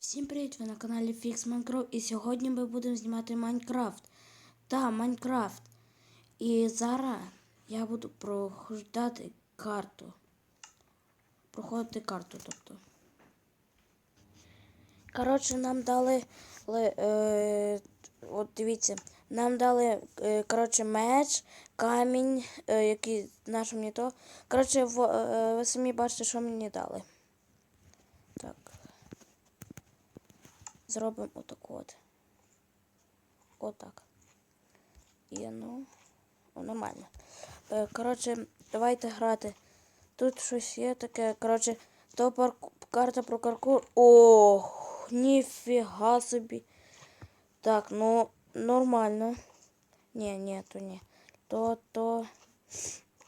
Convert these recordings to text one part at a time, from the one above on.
Всім привіт! Ви на каналі Fix Minecraft і сьогодні ми будемо знімати Майнкрафт. Та, Майнкрафт. І зараз я буду проходити карту. Проходити карту, тобто. Коротше, нам дали. Е, от дивіться, нам дали е, коротше, меч, камінь, е, який наш мені то. Коротше, в, е, ви самі бачите, що мені дали. Так. Зробимо отаку от. Отак. І ну. Нормально. Е, коротше, давайте грати. Тут щось є таке. Коротше, то парку... карта про каркур. Ох, ніфіга собі. Так, ну, нормально. Ні, ні, то ні. То, то.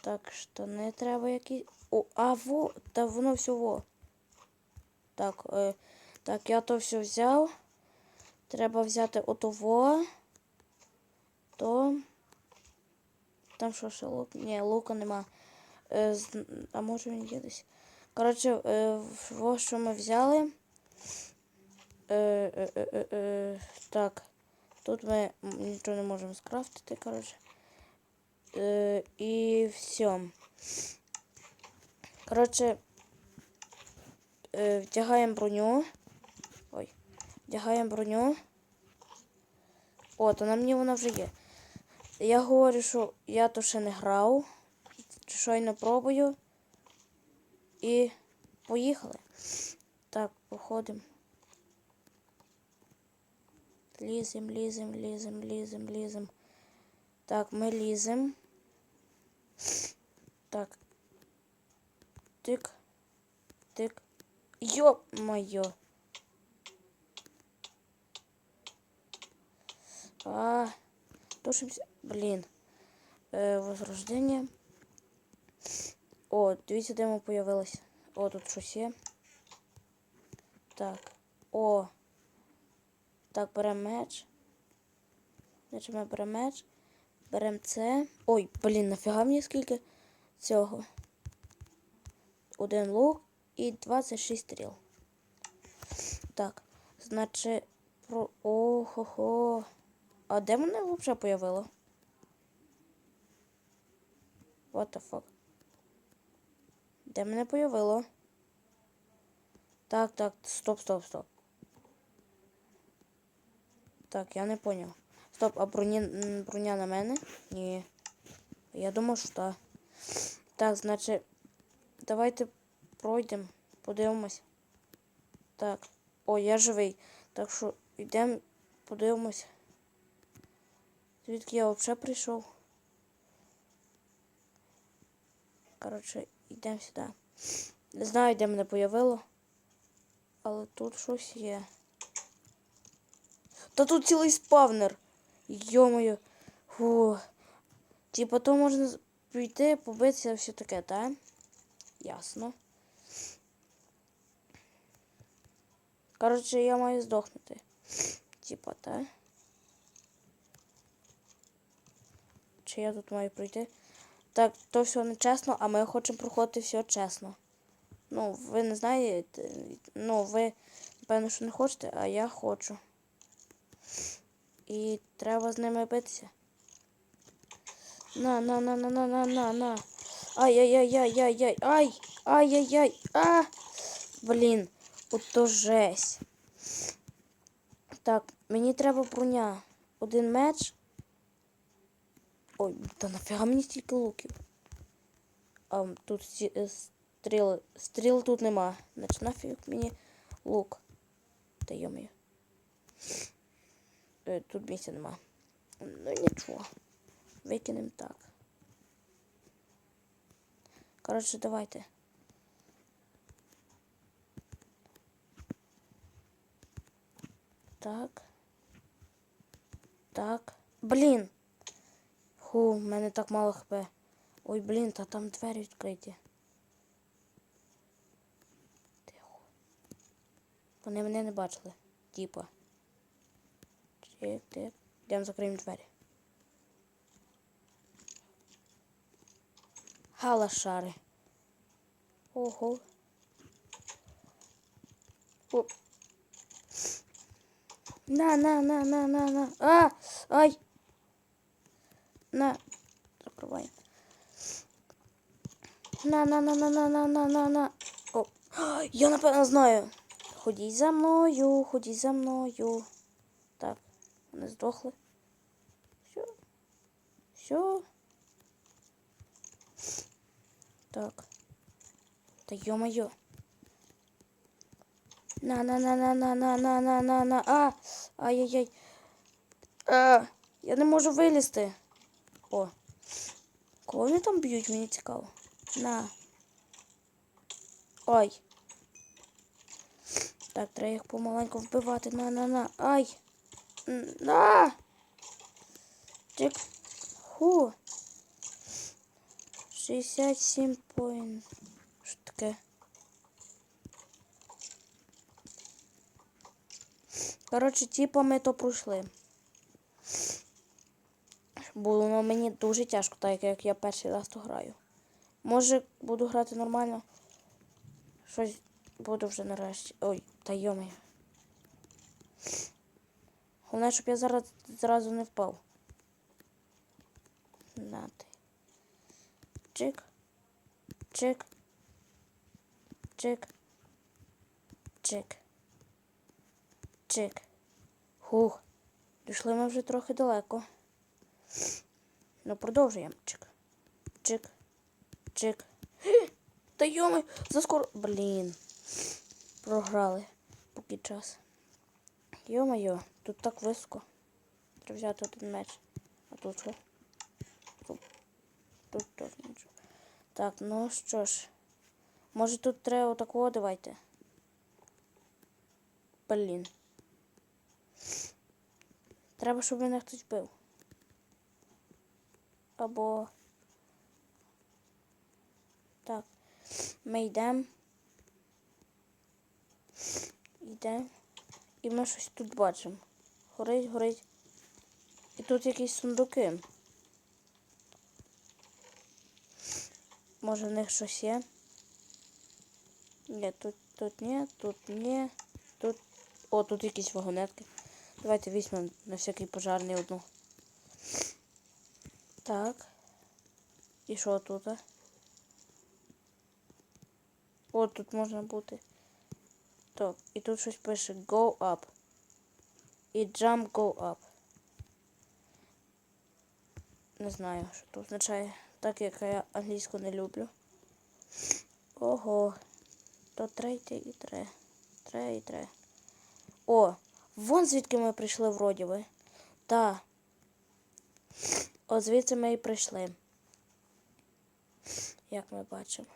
Так, штани треба якісь. О, а во, та воно все во. Так, е, так, я то все взяв. Треба взяти отово. То. Там що ще лук? Ні, лука нема. Е, а може він є десь. Коротше, е, во що ми взяли. Е, е, е, е, е, так. Тут ми нічого не можемо скрафтити, коротше. Е, і все. Коротше, е, вдягаємо броню. Ой. Вдягаємо броню. О, то на мені вона вже є. Я говорю, що я то ще не грав. Щойно пробую. І поїхали. Так, походимо. Лізем, лізем, лізем, лізем, лізем. Так, ми лізем. Так. Тик. Тик. Йо-моє. А, тушимся. Блін. Е, возрождення. О, дивіться, де ми. О, тут щось є. Так. О. Так, беремо меч. Значить, ми беремо меч. Беремо це. Ой, блін, нафіга мені скільки цього. Один лук і 26 стріл. Так, значить, про. Ого-го. А де мене взагалі появило? What the fuck? Де мене появило? Так, так, стоп, стоп, стоп. Так, я не поняв. Стоп, а броня, броня на мене? Ні. Я думав, що так. Так, значить, давайте пройдемо, подивимось. Так. О, я живий. Так що йдемо, подивимось. Звідки я взагалі прийшов? Коротше, йдемо сюди. Не знаю, де мене появило. Але тут щось є. Та тут цілий спавнер. Йомою. Фу. Типа то можна прийти, побитися, все таке, так? Ясно. Коротше, я маю здохнути. Типа, так? Чи я тут маю пройти? Так, то все нечесно, а ми хочемо проходити все чесно. Ну, ви не знаєте, ну, ви, напевно, що не хочете, а я хочу. І треба з ними битися. На, на, на, на, на, на, на, на. Ай-яй-яй-яй-яй-яй. Ай! Ай-яй-яй. А! Блін, ото жесть. Так, мені треба броня. Один меч. Ой, та нафіга мені стільки луків. А тут е, стріли. Стріл тут нема. Значить нафіг мені лук. Та йомаю. Е, Тут місця нема. Ну нічого. Викинемо так. Коротше, давайте. Так. Так. Блін. Ху, в мене так мало хп. Ой, блін, та там двері відкриті. Тихо. Вони мене не бачили. Типа. Тик. Йдемо закриємо двері. Галашари. Ого. О. На, на, на, на, на, на. А! Ай! На. Закривай. На, на, на, на, на, на, на, на, на. О, я напевно знаю. Ходіть за мною, ходіть за мною. Так, вони здохли. Все. Все. Так. Та ё-моё. На, на, на, на, на, на, на, на, на, на. А! Ай-яй-яй. А! Я не можу вилізти. О. Кого вони там б'ють, мені цікаво. На. Ой. Так, треба їх помаленьку вбивати. На, на, на. Ай. На. Чик. Ху. 67 поінт. Що таке? Коротше, типа ми то пройшли. Було мені дуже тяжко, так як я перший раз то граю. Може, буду грати нормально. Щось буду вже нарешті. Ой, та йомий. Головне, щоб я зараз зразу не впав. На ти. Чик. Чик. Чик. Чик. Чик. Хух. Дійшли ми вже трохи далеко. Ну, продовжуємо. Чик. Чик. Чик. Та йоми, заскоро. Блін. Програли. Поки час. Йо-моє, тут так високо. Треба взяти один меч. А тут що? Тут, теж нічого. Так, ну що ж. Може тут треба отакого давайте. Блін. Треба, щоб мене хтось бив. Або. Так. Ми йдемо. Йдемо. І ми щось тут бачимо. Горить, горить. І тут якісь сундуки. Може в них щось є? Ні, тут, тут ні, тут ні. Тут. О, тут якісь вагонетки. Давайте візьмемо на всякий пожарний одну. Так. І що тут? О, тут можна бути. Так, і тут щось пише Go up. І jump go up. Не знаю, що це означає, так як я англійську не люблю. Ого. То третє і тре. Тре і тре. О, вон звідки ми прийшли вроді би. Та. От звідси ми і прийшли. Як ми бачимо.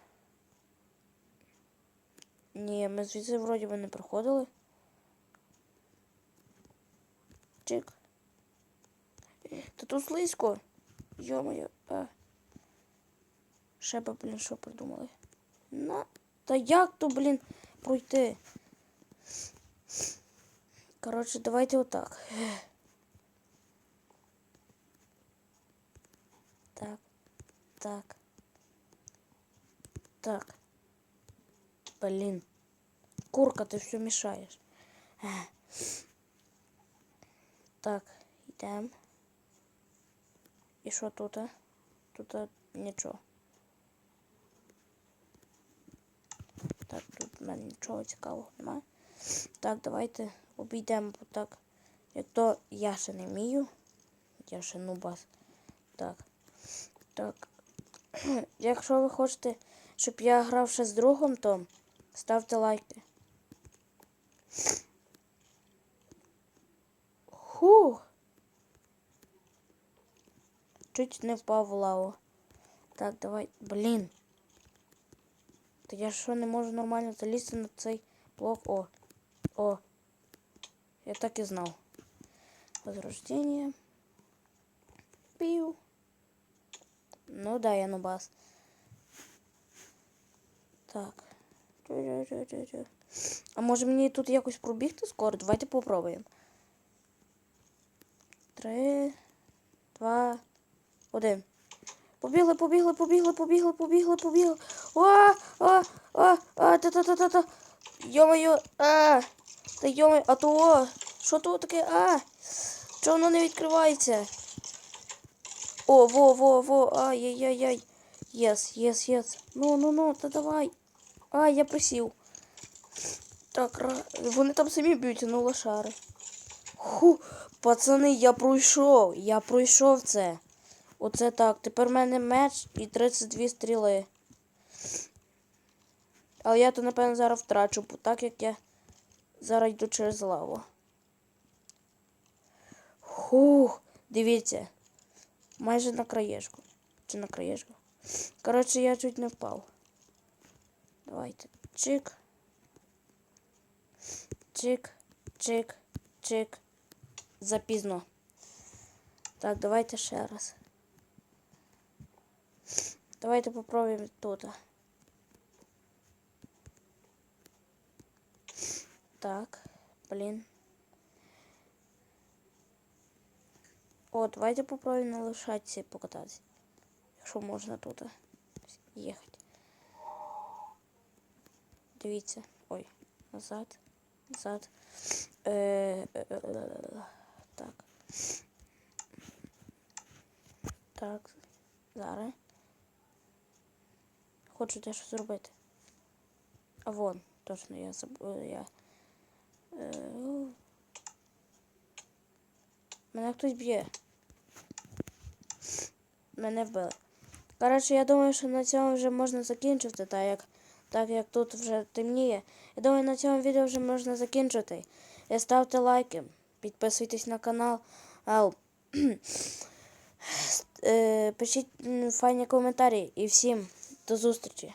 Ні, ми звідси вроді би не проходили. Чик. Та тут слизько. Йо-моє. Ще би, блін, що придумали. На. Та як то, блін, пройти? Коротше, давайте отак. Так. Так. Так. Блин. Курка, ты все мешаешь. Так, йдемо. І що тут? Тут нічого. Так, тут в мене нічого цікавого немає. Так, давайте обійдемо так. Як то я ще не вмію. Я ще нубас. Так. Так. Якщо ви хочете, щоб я грав ще з другом, то ставте лайки. Хух. Чуть не впав в лаву. Так, давай. Блін. Та я що не можу нормально залізти на цей блок. О. О. Я так і знав. Возрождение. Пів. Ну да, я нубас. Так. А може мені тут якось пробігти скоро? Давайте попробуємо. Три, два, один. Побігли, побігли, побігли, побігли, побігли, побігли. О, о, о, а, та та та та та Йо-моє, а, та йо а то, о, Що тут таке? А! Чого воно не відкривається? О, во, во, во, ай-яй-яй-яй. Єс, єс, єс. Ну, ну, ну, та давай. А, я присів. Так, вони там самі б'ються, ну лошари. Ху, пацани, я пройшов. Я пройшов це. Оце так. Тепер в мене меч і 32 стріли. Але я то, напевно, зараз втрачу, бо так як я зараз йду через лаву. Хух, дивіться. Майже на краєшку. Чи на краєшку? Коротше, я чуть не впав. Давайте. Чик. Чик, чик, чик. Запізно. Так, давайте ще раз. Давайте попробуємо тут. Так, блін. О, давайте попробуємо на лошадці покататися. Якщо можна тут їхати. Дивіться. Ой, назад. Назад. Е, е, е, Так. Так. Зараз. Хочу дещо зробити. А вон, точно я забув. Я. Мене хтось б'є. Мене вбили. Коротше, я думаю, що на цьому вже можна закінчити, так як, так як тут вже темніє. Я думаю, на цьому відео вже можна закінчити. Ставте лайки, підписуйтесь на канал. А, е, пишіть файні коментарі і всім до зустрічі.